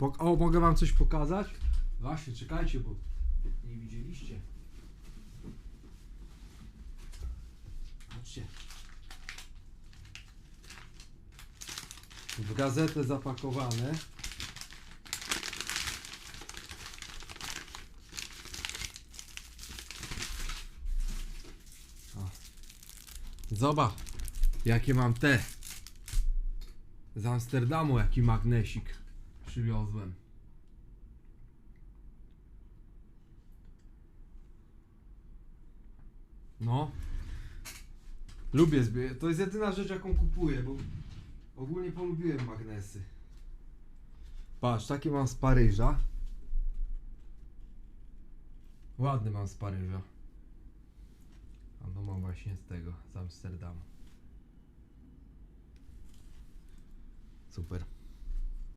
O, mogę wam coś pokazać? Właśnie, czekajcie, bo nie widzieliście. Patrzcie. W gazetę zapakowane. Zobacz, jakie mam te. Z Amsterdamu jaki magnesik przywiozłem. No. Lubię zbierać. To jest jedyna rzecz jaką kupuję, bo ogólnie polubiłem magnesy. Patrz, takie mam z Paryża. Ładny mam z Paryża. No mam właśnie z tego, z Amsterdamu. Super.